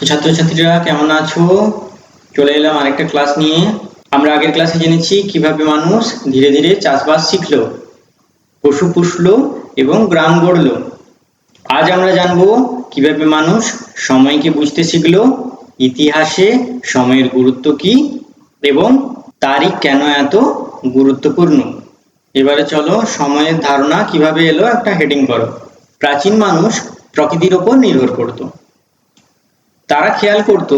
ছাত্রছাত্রীরা, কেমন আছো? চলে এলাম আরেকটা ক্লাস নিয়ে। আমরা আগের ক্লাসে জেনেছি কীভাবে মানুষ ধীরে ধীরে চাষবাস শিখলো, পশু পুষলো এবং গ্রাম গড়লো। আজ আমরা জানব কীভাবে মানুষ সময়কে বুঝতে শিখলো, ইতিহাসে সময়ের গুরুত্ব কি এবং তারিখ কেন এত গুরুত্বপূর্ণ। এবারে চলো সময়ের ধারণা কীভাবে এলো একটা হেডিং করো। প্রাচীন মানুষ প্রকৃতির ওপর নির্ভর করত। তারা খেয়াল করত,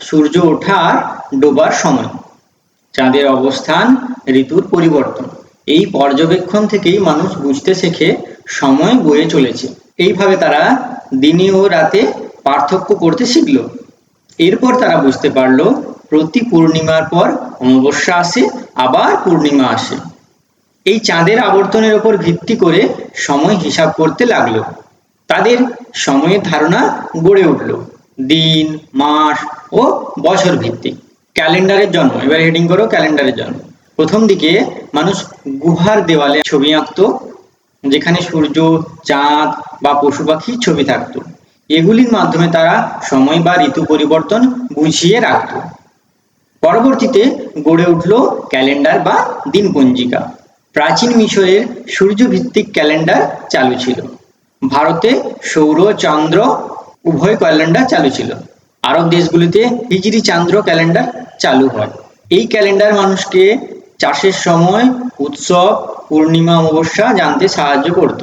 সূর্য ওঠা আর ডোবার সময়। চাঁদের অবস্থান, ঋতুর পরিবর্তন। এই পর্যবেক্ষণ থেকেই মানুষ বুঝতে শেখে, সময় বয়ে চলেছে। এইভাবে তারা দিনে ও রাতে পার্থক্য করতে শিখল। এরপর তারা বুঝতে পারল, প্রতি পূর্ণিমার পর অমাবস্যা আসে, আবার পূর্ণিমা আসে। এই চাঁদের আবর্তনের উপর ভিত্তি করে সময় হিসাব করতে লাগল। তাদের সময়ের ধারণা গড়ে উঠল। দিন, মাস ও বছর ভিত্তিক। ক্যালেন্ডারের জন্ম, এবার হেডিং করো, ক্যালেন্ডারের জন্ম। প্রথম দিকে মানুষ গুহার দেওয়ালে ছবি আঁকতো, যেখানে সূর্য, চাঁদ বা পশু পাখির ছবি থাকতো। এগুলির মাধ্যমে তারা সময় বা ঋতু পরিবর্তন বুঝিয়ে রাখত। পরবর্তীতে গড়ে উঠল ক্যালেন্ডার বা দিনপঞ্জিকা। প্রাচীন মিশরের সূর্যভিত্তিক ক্যালেন্ডার চালু ছিল। ভারতে সৌর, চন্দ্র উভয় ক্যালেন্ডার চালু ছিল। আরব দেশগুলিতে হিজরি চান্দ্র ক্যালেন্ডার চালু হয়। এই ক্যালেন্ডার মানুষকে চাষের সময় উৎসব, পূর্ণিমা, অমাবস্যা জানতে সাহায্য করত।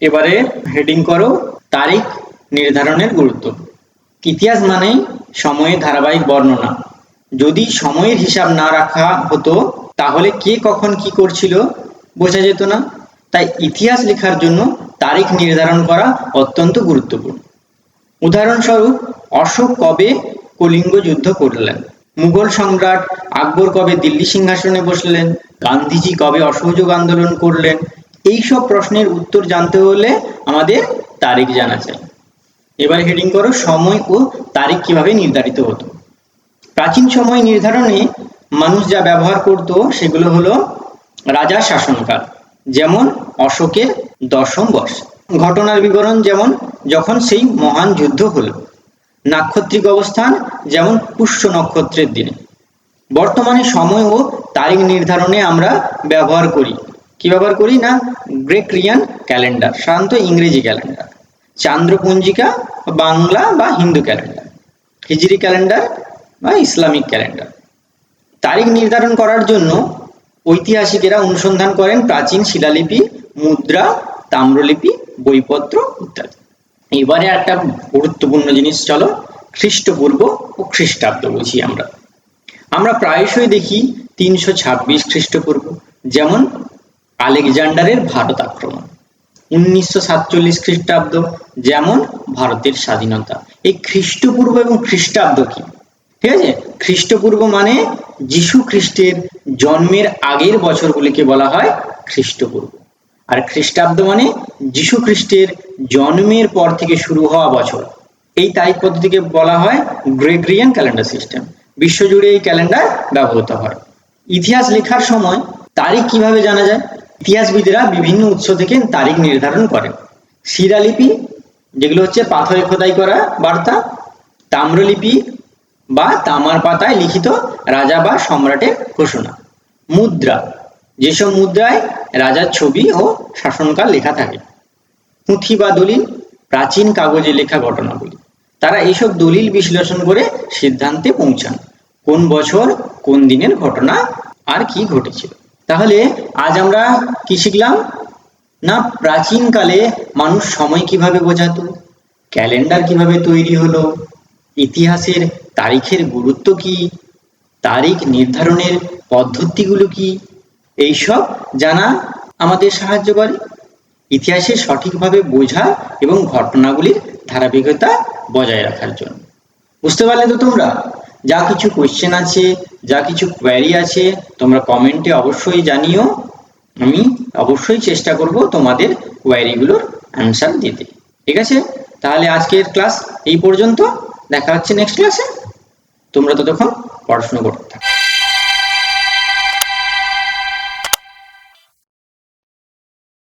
এবারে হেডিং করো, তারিখ নির্ধারণের গুরুত্ব। ইতিহাস মানেই সময়ের ধারাবাহিক বর্ণনা। যদি সময়ের হিসাব না রাখা হতো, তাহলে কে কখন কি করছিল বোঝা যেত না। তাই ইতিহাস লেখার জন্য তারিখ নির্ধারণ করা অত্যন্ত গুরুত্বপূর্ণ। উদাহরণস্বরূপ, অশোক কবে কলিঙ্গ যুদ্ধ করলেন? মুঘল সম্রাট আকবর কবে দিল্লি সিংহাসনে বসলেন? গান্ধীজি কবে অসহযোগ আন্দোলন করলেন? এই সব প্রশ্নের উত্তর জানতে হলে আমাদের তারিখ জানা চাই এবার হেডিং করো, সময় ও তারিখ কীভাবে নির্ধারিত হতো? প্রাচীন সময় নির্ধারণে মানুষ যা ব্যবহার করত, সেগুলো হলো রাজার শাসনকাল, যেমন অশোকের দশম বর্ষ। ঘটনার বিবরণ যেমন যখন সেই মহান যুদ্ধ হলো, নাক্ষত্রিক অবস্থান যেমন পুষ্য নক্ষত্রের দিনে। বর্তমানে সময় ও তারিখ নির্ধারণে আমরা ব্যবহার করি। কি ব্যবহার করি না? গ্রেকরিয়ান ক্যালেন্ডার, সাধারণত ইংরেজি ক্যালেন্ডার। চান্দ্রপঞ্জিকা, বাংলা বা হিন্দু ক্যালেন্ডার, হিজরি ক্যালেন্ডার বা ইসলামিক ক্যালেন্ডার। তারিখ নির্ধারণ করার জন্য ঐতিহাসিকেরা অনুসন্ধান করেন প্রাচীন শিলালিপি, মুদ্রা, তাম্রলিপি, বইপত্র ইত্যাদি। এবারে একটা গুরুত্বপূর্ণ জিনিস, চলো খ্রিস্টপূর্ব ও খ্রিস্টাব্দ বুঝি আমরা। আমরা প্রায়শই দেখি তিনশো ছাব্বিশ খ্রিস্টপূর্ব, যেমন আলেকজান্ডারের ভারত আক্রমণ, উনিশশো সাতচল্লিশ খ্রিস্টাব্দ, যেমন ভারতের স্বাধীনতা। এই খ্রিস্টপূর্ব এবং খ্রিস্টাব্দ কি? ঠিক আছে? খ্রিস্টপূর্ব মানে যিশু খ্রিস্টের জন্মের আগের বছরগুলিকে বলা হয় খ্রিস্টপূর্ব। আর খ্রিস্টাব্দ মানে যিশু খ্রিস্টের জন্মের পর থেকে শুরু হওয়া বছর। এই তারিখ পদ্ধতিকে বলা হয় গ্রেগরিয়ান ক্যালেন্ডার সিস্টেম। বিশ্বজুড়ে এই ক্যালেন্ডার ব্যবহৃত হয়। ইতিহাস লেখার সময় তারিখ কীভাবে জানা যায়? ইতিহাসবিদরা বিভিন্ন উৎস থেকে তারিখ নির্ধারণ করেন। শিলালিপি, যেগুলো হচ্ছে পাথরে খোদাই করা বার্তা, তাম্রলিপি বা তামার পাতায় লিখিত রাজা বা সম্রাটের ঘোষণা। মুদ্রা, যেসব মুদ্রায় রাজার ছবি ও শাসনকাল লেখা থাকে। পুঁথি বা দলিল, প্রাচীন কাগজে লেখা ঘটনাগুলি তারা এইসব দলিল বিশ্লেষণ করে সিদ্ধান্তে পৌঁছান, কোন বছর, কোন দিনের ঘটনা, আর কি ঘটেছিল। তাহলে আজ আমরা কি শিখলাম? না প্রাচীনকালে মানুষ সময় কীভাবে বোঝাতো ক্যালেন্ডার কীভাবে তৈরি হলো? ইতিহাসের তারিখের গুরুত্ব কি? তারিখ নির্ধারণের পদ্ধতিগুলো কি? এইসব জানা আমাদের সাহায্য করে। ইতিহাসে সঠিকভাবে বোঝা এবং ঘটনাগুলির ধারাবাহিকতা বজায় রাখার জন্য। বুঝতে পারলে তো তোমরা? যা কিছু কোয়েশ্চেন আছে, যা কিছু কোয়ারি আছে, তোমরা কমেন্টে অবশ্যই জানিও। আমি অবশ্যই চেষ্টা করব তোমাদের কোয়ারিগুলোর অ্যান্সার দিতে। ঠিক আছে? তাহলে আজকের ক্লাস এই পর্যন্ত। দেখা হচ্ছে নেক্সট ক্লাসে তোমরা ততক্ষণ পড়াশোনা করতে থাকো।